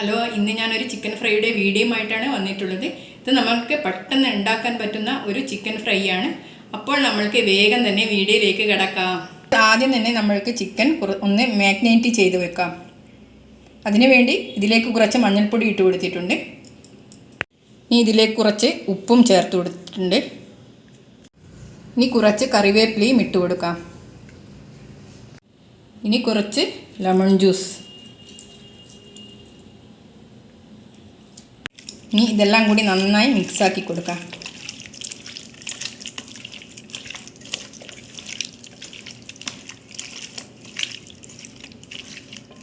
Hello ഇന്ന് ഞാനൊരു chicken ഫ്രൈയുടെ വീഡിയോയുമായിട്ടാണ് വന്നിട്ടുള്ളത്. ഇത് നമുക്ക് പെട്ടെന്ന് ഉണ്ടാക്കാൻ പറ്റുന്ന ഒരു ചിക്കൻ ഫ്രൈ ആണ് അപ്പോൾ നമ്മൾക്ക് വേഗം തന്നെ വീഡിയോയിലേക്ക് കിടക്കാം. ആദ്യം തന്നെ നമ്മൾക്ക് ചിക്കൻ ഒന്ന് മാഗ്നേറ്റ് ചെയ്ത് വെക്കാം. അതിനുവേണ്ടി ഇതിലേക്ക് കുറച്ച് മഞ്ഞൾപ്പൊടി ഇട്ട് കൊടുത്തിട്ടുണ്ട്. ഇനി ഇതിലേക്ക് കുറച്ച് ഉപ്പും ചേർത്ത് കൊടുത്തിട്ടുണ്ട്. ഇനി കുറച്ച് കറിവേപ്പിലയും ഇട്ട് കൊടുക്കാം. ഇനി കുറച്ച് ലെമൺ ജ്യൂസ്. ഇനി ഇതെല്ലാം കൂടി നന്നായി മിക്സാക്കി കൊടുക്കാം.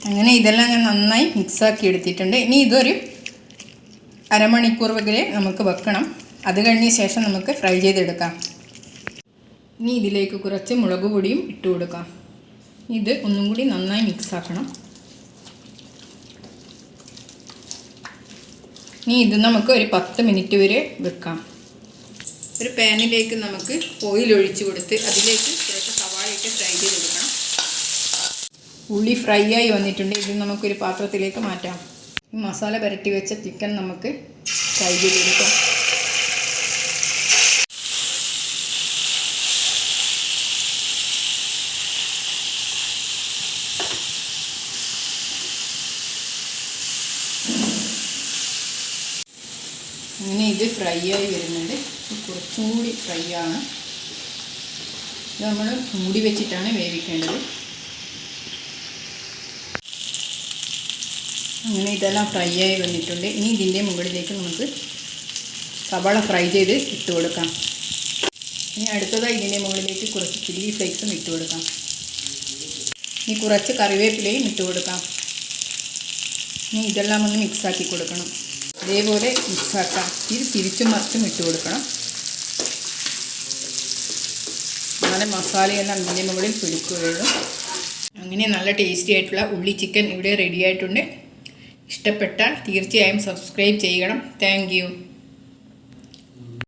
അങ്ങനെ ഇതെല്ലാം ഞാൻ നന്നായി മിക്സാക്കി എടുത്തിട്ടുണ്ട്. ഇനി ഇതൊരു അരമണിക്കൂർ വരെ നമുക്ക് വെക്കണം. അത് കഴിഞ്ഞ ശേഷം നമുക്ക് ഫ്രൈ ചെയ്തെടുക്കാം. ഇനി ഇതിലേക്ക് കുറച്ച് മുളക് പൊടിയും ഇട്ട് കൊടുക്കാം. ഇത് ഒന്നും കൂടി നന്നായി മിക്സാക്കണം ഇനി ഇത് നമുക്ക് ഒരു പത്ത് മിനിറ്റ് വരെ വെക്കാം. ഒരു പാനിലേക്ക് നമുക്ക് ഓയിൽ ഒഴിച്ച് കൊടുത്ത് അതിലേക്ക് കുറച്ച് സവാളയൊക്കെ ഫ്രൈ ചെയ്തെടുക്കണം ഉള്ളി ഫ്രൈ ആയി വന്നിട്ടുണ്ട്. ഇത് നമുക്കൊരു പാത്രത്തിലേക്ക് മാറ്റാം. മസാല പുരട്ടി വെച്ച ചിക്കൻ നമുക്ക് ഫ്രൈ ചെയ്തെടുക്കാം. അങ്ങനെ ഇത് ഫ്രൈ ആയി വരുന്നുണ്ട്. കുറച്ചും കൂടി ഫ്രൈ ആണ്. ഇത് നമ്മൾ മൂടി വെച്ചിട്ടാണ് വേവിക്കേണ്ടത്. അങ്ങനെ ഇതെല്ലാം ഫ്രൈ ആയി വന്നിട്ടുണ്ട്. ഇനി ഇതിന്റെ മുകളിലേക്ക് നമുക്ക് സവാള ഫ്രൈ ചെയ്ത് ഇട്ട് കൊടുക്കാം. ഇനി അടുത്തതായി ഇതിന്റെ മുകളിലേക്ക് കുറച്ച് ചില്ലി ഫ്ലേക്സും ഇട്ട് കൊടുക്കാം. ഇനി കുറച്ച് കറിവേപ്പിലയും ഇട്ട് കൊടുക്കാം. ഇനി ഇതെല്ലാം ഒന്ന് മിക്സാക്കി കൊടുക്കണം. അതേപോലെ മിക്സാക്കാം. ഇത് തിരിച്ചും മറിച്ചും ഇട്ട് കൊടുക്കണം. നല്ല മസാലയെല്ലാം ഇതിന്റെ മുകളിൽ പിടിക്കുകയുള്ളൂ. അങ്ങനെ നല്ല ടേസ്റ്റി ആയിട്ടുള്ള ഉള്ളി ചിക്കൻ ഇവിടെ റെഡി ആയിട്ടുണ്ട്. ഇഷ്ടപ്പെട്ടാൽ തീർച്ചയായും സബ്സ്ക്രൈബ് ചെയ്യണം. താങ്ക്